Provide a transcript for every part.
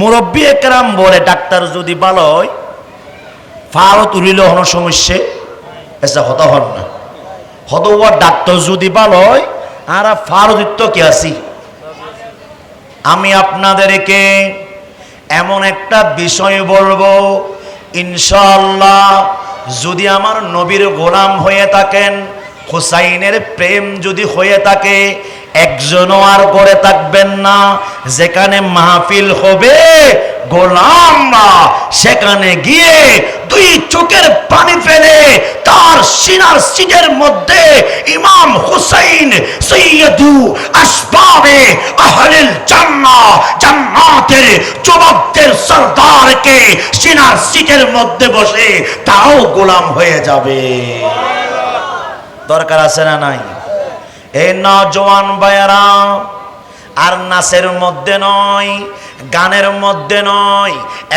মুরব্বী একরাম বলে, ডাক্তার যদি ভালো হয় ফাও তুলিলে হন সমস্যা, এসে হত হন না। হত হওয়ার ডাক্তার যদি ভালো হয়, আর দিত্য কে আসি? আমি আপনাদেরকে এমন একটা বিষয় বলব, ইনশাআল্লাহ, যদি আমার নবীর গোলাম হয়ে থাকেন হুসাইনের প্রেম যদি হয়ে থাকে, একজনও আর করে থাকবেন না। যেখানে মাহফিল হবে, গোলামরা সেখানে গিয়ে দুই চোখের পানি ফেলে তার সিনার সিটের মধ্যে ইমাম হুসাইন সৈয়দু আসবাবে আহলিল জান্নাহ, জান্নাতের যুবকদের সরদারকে সিনার সিটের মধ্যে বসে তাও গোলাম হয়ে যাবে। দরকার আছে না নাই? এই নজওয়ান বায়ারা আর নাচের মধ্যে নয়, গানের মধ্যে নয়,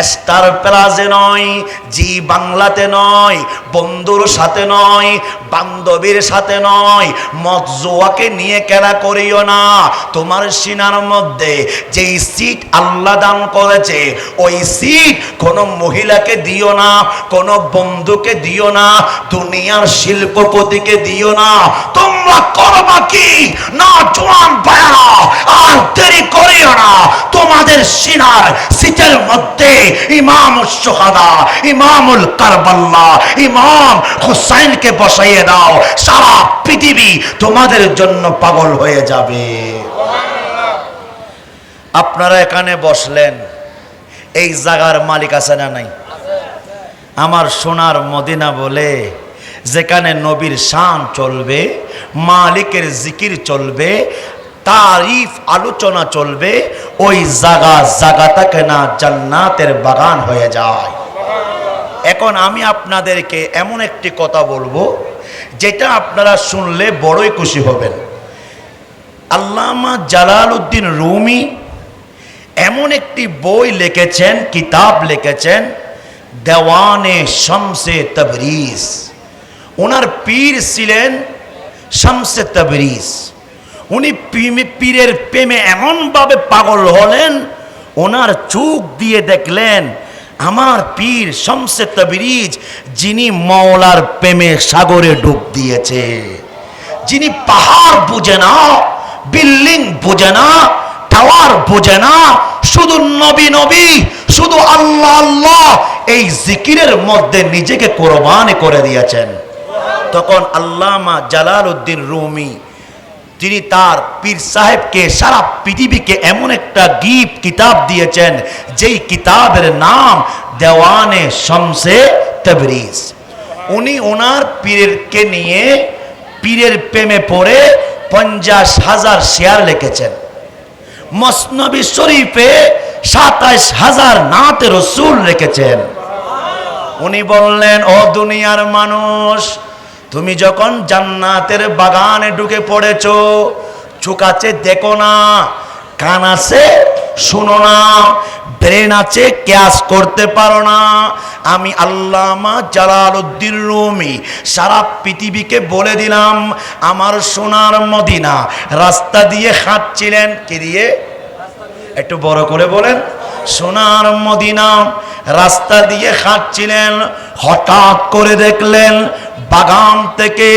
স্টার প্লাজে নয়, জি বাংলাতে নয়, বন্ধুর সাথে নয়, বান্ধবীর সাথে নয় মত জোয়াকে নিয়ে কেনা করিও না। তোমার সিনার মধ্যে যেই সিট আল্লাহ দান করেছে, ওই সিট কোনো মহিলাকে দিও না, কোনো বন্ধুকে দিও না, দুনিয়ার শিল্পপতিকে দিও না। তোমরা করবা কি না জোয়ান ভাইরা আর দেরি করিও না সিনার, সিটের মধ্যে ইমাম সোহাদা ইমামুল কারবাল্লা, ইমাম হুসাইনকে বসাইয়ে দাও, সারা পৃথিবী তোমাদের জন্য পাগল হয়ে যাবে। আপনারা এখানে বসলেন, এই জায়গার মালিক আছে না নাই? আমার সোনার মদিনা বলে, যেখানে নবীর শান চলবে, মালিকের জিকির চলবে তারিফ আলোচনা চলবে, ওই জাগা জায়গাটাকে না জান্নাতের বাগান হয়ে যায়। এখন আমি আপনাদেরকে এমন একটি কথা বলব, যেটা আপনারা শুনলে বড়ই খুশি হবেন। আল্লামা জালাল উদ্দিন রুমি এমন একটি বই লিখেছেন, কিতাব লিখেছেন, দেওয়ানে শামসে তবরিজ। ওনার পীর ছিলেন শামসে তবরিজ। উনি পীরের প্রেমে এমনভাবে পাগল হলেন, ওনার চোখ দিয়ে দেখলেন আমার পীর শামসে তবরিজ, যিনি মওলার প্রেমে সাগরে ডুব দিয়েছে। যিনি পাহাড় বুঝে না, বিল্ডিং বুঝে না, টাওয়ার বোঝে না, শুধু নবী নবী, শুধু আল্লাহ আল্লাহ এই জিকিরের মধ্যে নিজেকে কোরবানি করে দিয়েছেন। তখন আল্লামা জালাল উদ্দিন রুমি তিনি তার পীর সাহেবকে সারা পৃথিবীকে এমন একটা গিফট, কিতাব দিয়েছেন, যেই কিতাবের নাম দেওয়ানে শমসে তবরিজ। উনি ওনার পীরেরকে নিয়ে পীরের প্রেমে পড়ে পঞ্চাশ হাজার শেয়ার লিখেছেন। মসনবী শরীফে সাতাইশ হাজার নাতে রসুল রেখেছেন। উনি বললেন, ও দুনিয়ার মানুষ তুমি যখন জান্নাতের বাগানে ঢুকে পড়েছ চোখ আছে দেখো না, কান আছে শুনো না, ব্রেন আছে ক্যাশ করতে পারো না। আমি আল্লামা জালাল উদ্দিন রুমি, সারা পৃথিবীকে বলে দিলাম, আমার সোনার মদিনা রাস্তা দিয়ে হাঁটছিলেন কি দিয়ে? একটু বড় করে বলেন। সোনার মদিনা রাস্তা দিয়ে হাঁটছিলেন হঠাৎ করে দেখলেন বাগান থেকে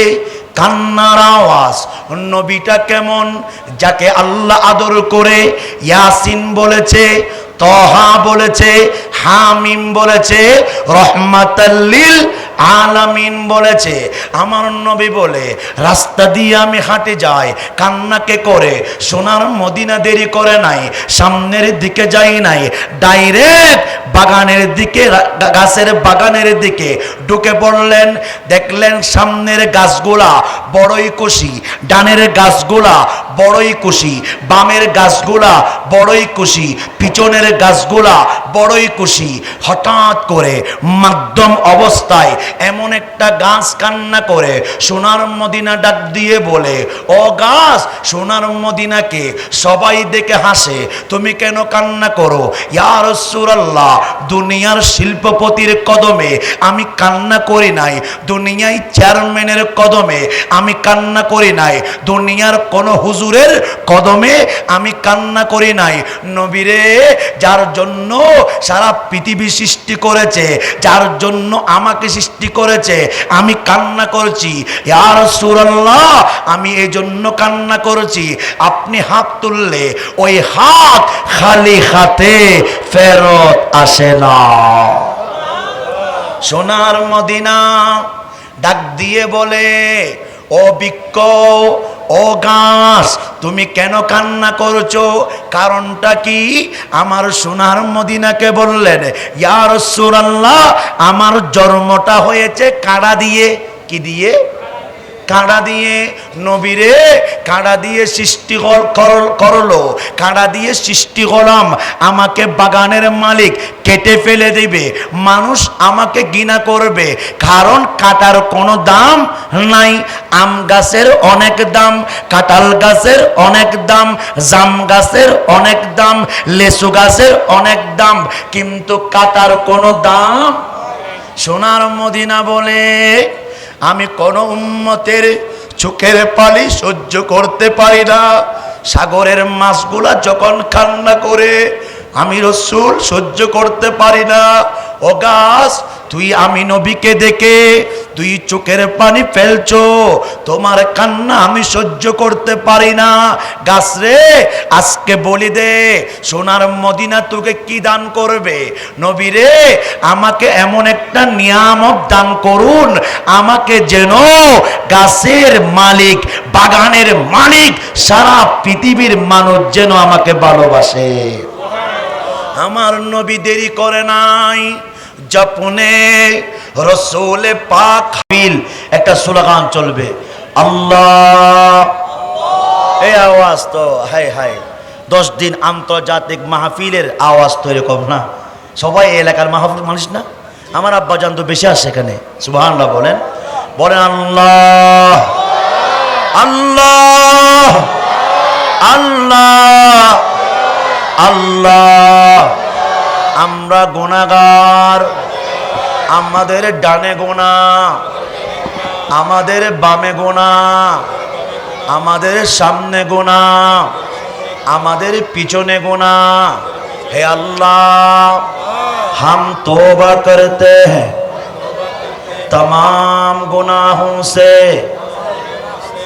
কান্নার আওয়াজ। নবীটা কেমন? যাকে আল্লাহ আদর করে ইয়াসিন বলেছে, তহা বলেছে, হামিম বলেছে রহমাতাল্লিল আলামিন বলেছে, আমার নবী বলে, রাস্তা দিয়ে আমি হাঁটে যাই, কান্নাকে করে, সোনার মদিনা দেরি করে নাই, সামনের দিকে যাই নাই, ডাইরেক্ট বাগানের দিকে গাছের বাগানের দিকে ঢুকে পড়লেন, দেখলেন সামনের গাছগুলা বড়ই কুশি, ডানের গাছগুলা বড়ই কুশি, বামের গাছগুলা বড়ই কুশি, পিছনের গাছগুলা বড়ই খুশি হঠাৎ করে মাধ্যম অবস্থায় এমন একটা গাছ কান্না করে, সোনার মদিনা ডাক দিয়ে বলে, ও গাছ, সোনার মদিনাকে সবাই দেখে হাসে, তুমি কেন কান্না করো? ইয়ার সুরাল্লাহ দুনিয়ার শিল্পপতির কদমে আমি কান্না করি নাই, দুনিয়ায় চেয়ারম্যানের কদমে আমি কান্না করি নাই, দুনিয়ার কোন হুজুরের কদমে আমি কান্না করি নাই। নবীরে, যার জন্য সারা পৃথিবী সৃষ্টি করেছে, যার জন্য আমাকে সৃষ্টি করেছে, আমি কান্না করছি। আমি এই জন্য কান্না করেছি। আপনি হাত তুললে ওই হাত খালি হাতে ফেরত আসে না। সোনার মদিনা ডাক দিয়ে বলে, ও বৃক্ষ ও গাছ তুমি কেন কান্না করছ? কারণটা কি? আমার সোনার মদিনাকে বললেন ইয়ার সুরাল্লাহ আমার জন্মটা হয়েছে কাড়া দিয়ে? কি দিয়ে? কাঁড়া দিয়ে নবীরে, কাঁড়া দিয়ে সৃষ্টি করল- কাঁড়া দিয়ে সৃষ্টি করলাম, আমাকে বাগানের মালিক কেটে ফেলে দেবে, মানুষ আমাকে গিনা করবে, কারণ কাটার কোনো দাম নাই, আম গাছের অনেক দাম, কাঁঠাল গাছের অনেক দাম, জাম গাছের অনেক দাম লেসু গাছের অনেক দাম, কিন্তু কাটার কোনো দাম সোনার মদিনা বলে আমি কোন উম্মতের চোখের পালি সহ্য করতে পারি না। সাগরের মাছগুলা যখন কান্না করে আমি রসুল, সহ্য করতে পারি না। ও গাছ, তুই আমি নবীকে দেখে তুই চোখের পানি ফেলছো। তোমার কান্না আমি সহ্য করতে পারি না। গাছ রে, আজকে বলি দে, সোনার মদিনা তোকে কি দান করবে? নবী রে, আমাকে এমন একটা নিয়ামক দান করুন। আমাকে যেন গাছের মালিক, বাগানের মালিক, সারা পৃথিবীর মানুষ যেন আমাকে ভালোবাসে। আমার নবী দেরি করে নাই। জপনে রসুলে পাক বিল একটা স্লোগান চলবে। আল্লাহ। এই আওয়াজ তো হাই হাই দশ দিন আন্তর্জাতিক মাহফিলের আওয়াজ তো এরকম না। সবাই এলাকার মাহফিল মানুষ না। আমার আব্বা জান তো বেশি আসে এখানে। সুবাহ বলেন। বলেন, আল্লাহ। আল্লাহ। আল্লাহ। আল্লাহ আমরা গুণাগার আমাদের ডানে গোনা আমাদের বামে গোনা আমাদের সামনে গোনা আমাদের পিছনে গোনা হে अल्लाह हम तौबा करते हैं तमाम गुनाहों से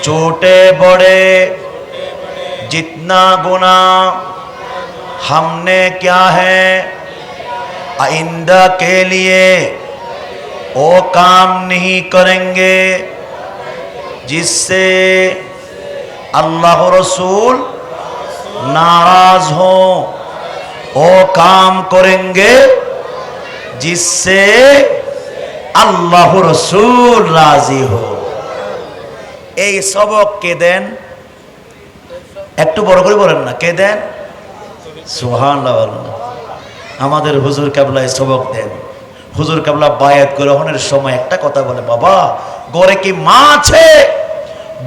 छोटे बड़े जितना गुना हमने क्या है आइंदा के लिए वो काम नहीं करेंगे जिससे अल्लाह रसूल नाराज हो वो काम करेंगे जिससे আল্লাহ রসুল রাজি হো এই সবক কে দেন একটু বড় করে বলেন না কে দেন সুহান আমাদের হুজুর কেবলায় সবক দেন। হুজুর কেবলা বায়াত গ্রহণের সময় একটা কথা বলে, বাবা, গড়ে কি মা আছে?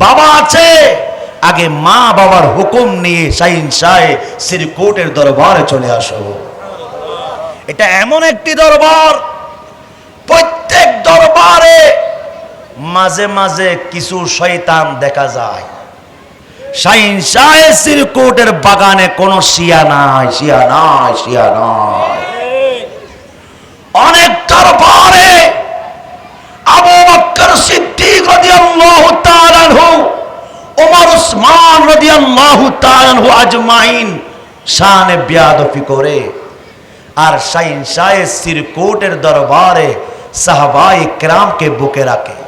বাবা আছে? আগে মা বাবার হুকুম নিয়ে সাইন সাই শ্রীকোটের দরবারে চলে আসো। এটা এমন একটি দরবার, প্রত্যেক দরবারে মাঝে মাঝে কিছু শয়তান দেখা যায়। শাইন শাহে সিরকুটের বাগানে কোনো শিয়া নাই শিয়া নাই শিয়া নাই। অনেক দরবারে আবু বকর সিদ্দিক রাদিয়াল্লাহু তাআলা ওমর উসমান রাদিয়াল্লাহু তাআলা আজমাইন শানে বিয়াদফি করে। আর শাহে সিরকুটের দরবারে সাহাবাই কেরামকে বুকে রাখে।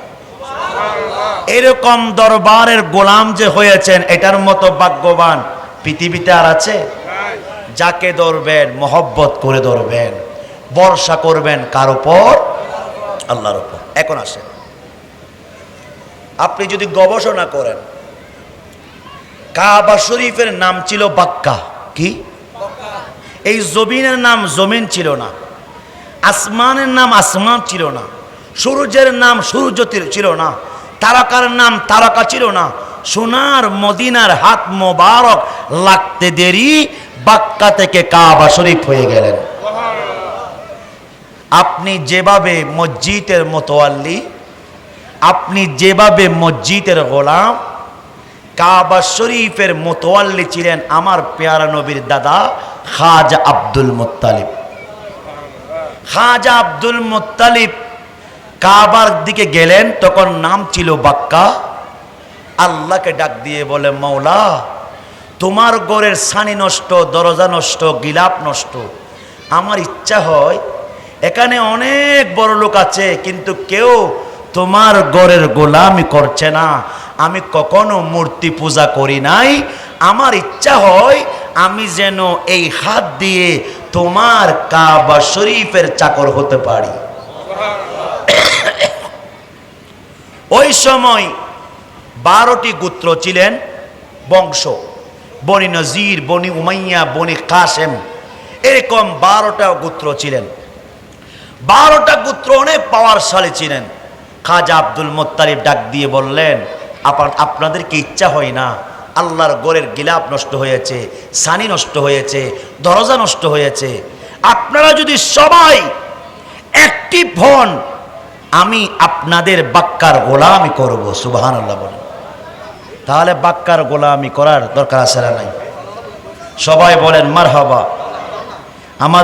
এরকম দরবারের গোলাম যে হয়েছেন, এটার মতো ভাগ্যবান পৃথিবীতে আর আছে? যাকে ধরবেন, মহব্বত করে ধরবেন বর্ষা করবেন কার উপর? আল্লাহর উপর। এখন আসেন। আপনি যদি গবেষণা করেন, কাবা শরীফের নাম ছিল বাক্কা। কি? এই জমিনের নাম জমিন ছিল না। আসমানের নাম আসমান ছিল না। সূর্যের নাম সূর্য ছিল না। তারকার নাম তারকা ছিল না। সোনার মদিনার হাত মোবারক লাগতে দেরি বাক্কা থেকে কাবা শরীফ হয়ে গেলেন। আপনি যেভাবে মসজিদের মোতোয়াল্লি আপনি যেভাবে মসজিদের গোলাম, কাবা শরীফের মোতোয়াল্লি ছিলেন আমার পেয়ারা নবীর দাদা Khaja Abdul Muttalib. Khaja Abdul Muttalib কাবার দিকে গেলেন, তখন নাম ছিল বাক্কা। আল্লাহকে ডাক দিয়ে বলে মৌলা তোমার গোরের সানি নষ্ট, দরজা নষ্ট, গিলাপ নষ্ট। আমার ইচ্ছা হয়, এখানে অনেক বড় লোক আছে, কিন্তু কেউ তোমার গড়ের গোলামি করছে না। আমি কখনো মূর্তি পূজা করি নাই। আমার ইচ্ছা হয়, আমি যেন এই হাত দিয়ে তোমার কাবা শরীফের চাকর হতে পারি। ওই সময় বারোটি গোত্র ছিলেন বংশ। বনি নজির, বনি উমাইয়া, বনি কাসেম, এরকম বারোটা গোত্র ছিলেন। বারোটা গোত্র অনেক পাওয়ারশালী ছিলেন। খাজা আব্দুল মোত্তালিব ডাক দিয়ে বললেন আপনাদের কি ইচ্ছা হয় না? আল্লাহর গোরের গিলাপ নষ্ট হয়েছে, সানি নষ্ট হয়েছে, দরজা নষ্ট হয়েছে। আপনারা যদি সবাই অ্যাক্টিভ হন আমি আপনাদের বাক্কার গোলামি করব সুবাহান আল্লাহ বলেন। তাহলে বাক্কার গোলামি করার দরকার আছে না নাই? সবাই বলেন মার হবা আমার